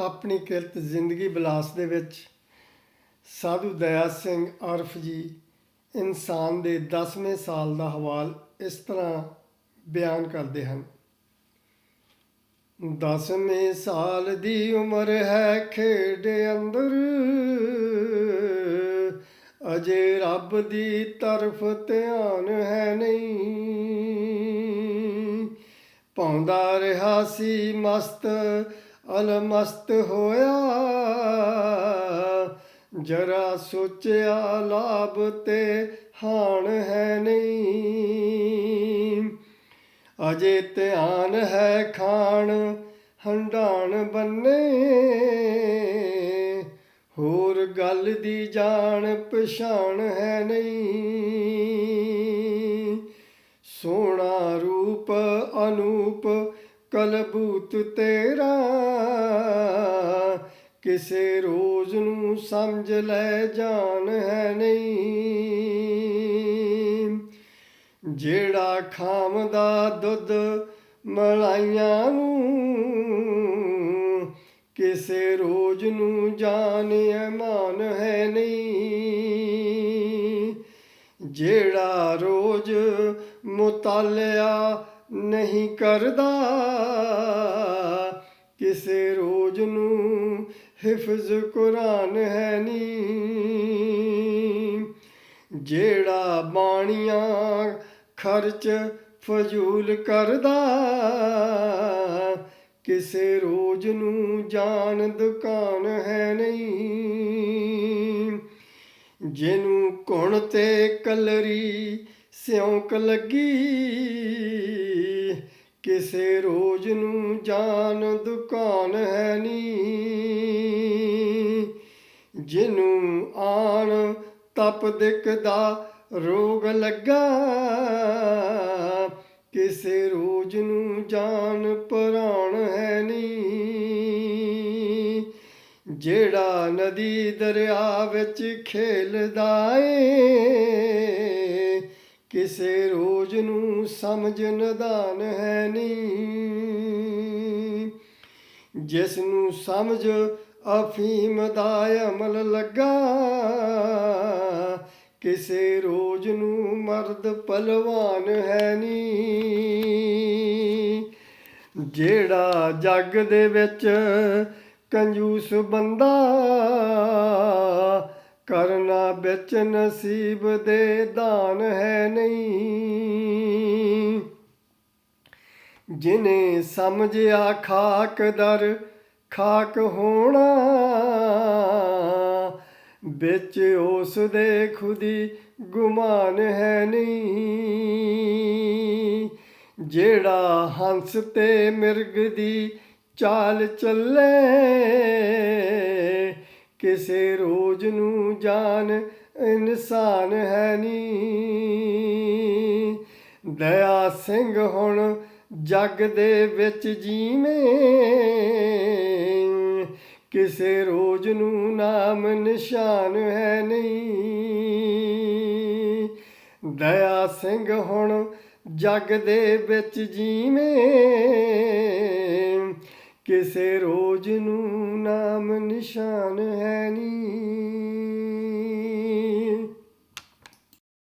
ਆਪਣੀ ਕਿਰਤ ਜ਼ਿੰਦਗੀ ਬਿਲਾਸ ਦੇ ਵਿੱਚ ਸਾਧੂ ਦਇਆ ਸਿੰਘ ਅਰਫ ਜੀ ਇਨਸਾਨ ਦੇ 10ਵੇਂ ਸਾਲ ਦਾ ਹਵਾਲ ਇਸ ਤਰ੍ਹਾਂ ਬਿਆਨ ਕਰਦੇ ਹਨ। ਦਸਵੇਂ ਸਾਲ ਦੀ ਉਮਰ ਹੈ ਖੇਡ ਅੰਦਰ, ਅਜੇ ਰੱਬ ਦੀ ਤਰਫ ਧਿਆਨ ਹੈ ਨਹੀਂ। ਪਾਉਂਦਾ ਰਿਹਾ ਸੀ ਮਸਤ ਅਲਮਸਤ ਹੋਇਆ, ਜਰਾ ਸੋਚਿਆ ਲਾਭ ਤੇ ਹਾਣ ਹੈ ਨਹੀਂ। ਅਜੇ ਧਿਆਨ ਹੈ ਖਾਣ ਹੰਡਾਣ ਬੰਨੇ। ਹੋਰ ਗੱਲ ਦੀ ਜਾਣ, ਪਛਾਣ ਹੈ ਨਹੀਂ। ਸੋਹਣਾ ਰੂਪ, ਅਨੂਪ ਕਲਬੂਤ ਤੇਰਾ, ਕਿਸੇ ਰੋਜ਼ ਨੂੰ ਸਮਝ ਲੈ ਜਾਣ ਹੈ ਨਹੀਂ। ਜਿਹੜਾ ਖਾਮਦਾ ਦੁੱਧ ਮਲਾਈਆਂ ਨੂੰ, ਕਿਸੇ ਰੋਜ਼ ਨੂੰ ਜਾਣ ਮਾਨ ਹੈ ਨਹੀਂ। ਜਿਹੜਾ ਰੋਜ਼ ਮੁਤਾਲਿਆ ਨਹੀਂ ਕਰਦਾ। ਕਿਸੇ ਰੋਜ਼ ਨੂੰ ਹਿਫਜ਼ ਕੁਰਾਨ ਹੈ ਨਹੀਂ ਜਿਹੜਾ ਬਾਣੀਆਂ ਖਰਚ ਫਜ਼ੂਲ ਕਰਦਾ, ਕਿਸੇ ਰੋਜ਼ ਨੂੰ ਜਾਣ ਦੁਕਾਨ ਹੈ ਨਹੀਂ ਜਿਹਨੂੰ ਕੁਣ ਤੇ ਕਲਰੀ ਸਿਉਂਕ ਲੱਗੀ ਕਿਸੇ ਰੋਜ਼ ਨੂੰ ਜਾਣ ਦੁਕਾਨ ਹੈ ਨੀ ਜਿਹਨੂੰ ਆਣ ਤਪ ਦਿਖਦਾ ਰੋਗ ਲੱਗਾ, ਕਿਸੇ ਰੋਜ਼ ਨੂੰ ਜਾਨ ਪ੍ਰਾਣ ਹੈ ਨੀ ਜਿਹੜਾ ਨਦੀ ਦਰਿਆ ਵਿੱਚ ਖੇਲਦਾ ਏ ਕਿਸੇ ਰੋਜ਼ ਨੂੰ ਸਮਝ ਨਦਾਨ ਹੈ ਨੀ ਜਿਸ ਨੂੰ ਸਮਝ ਅਫੀਮ ਦਾ ਅਮਲ ਲੱਗਾ, ਕਿਸੇ ਰੋਜ਼ ਨੂੰ ਮਰਦ ਪਹਿਲਵਾਨ ਹੈ ਨਹੀਂ। ਜਿਹੜਾ ਜੱਗ ਦੇ ਵਿੱਚ ਕੰਜੂਸ ਬੰਦਾ ਕਰਨਾ ਵਿੱਚ ਨਸੀਬ ਦੇ ਦਾਨ ਹੈ ਨਹੀਂ। ਜਿਨੇ ਸਮਝਿਆ ਖਾਕ ਦਰ, ਖਾਕ ਹੋਣਾ, ਵਿੱਚ ਉਸ ਦੇ ਖੁਦੀ ਗੁਮਾਨ ਹੈ ਨਹੀਂ। ਜਿਹੜਾ ਹੰਸ ਤੇ ਮਿਰਗ ਦੀ ਚਾਲ ਚੱਲੇ ਕਿਸੇ ਰੋਜ਼ ਨੂੰ ਜਾਨ ਇਨਸਾਨ ਹੈ ਨੀ। ਦਇਆ ਸਿੰਘ ਹੁਣ ਜੱਗ ਦੇ ਵਿੱਚ ਜੀਵੇਂ। ਕਿਸੇ ਰੋਜ਼ ਨੂੰ ਨਾਮ ਨਿਸ਼ਾਨ ਹੈ ਨਹੀਂ। ਦਇਆ ਸਿੰਘ ਹੁਣ ਜੱਗ ਦੇ ਵਿੱਚ ਜੀਵੇਂ। ਕਿਸੇ ਰੋਜ਼ ਨੂੰ ਨਾਮ ਨਿਸ਼ਾਨ ਹੈ।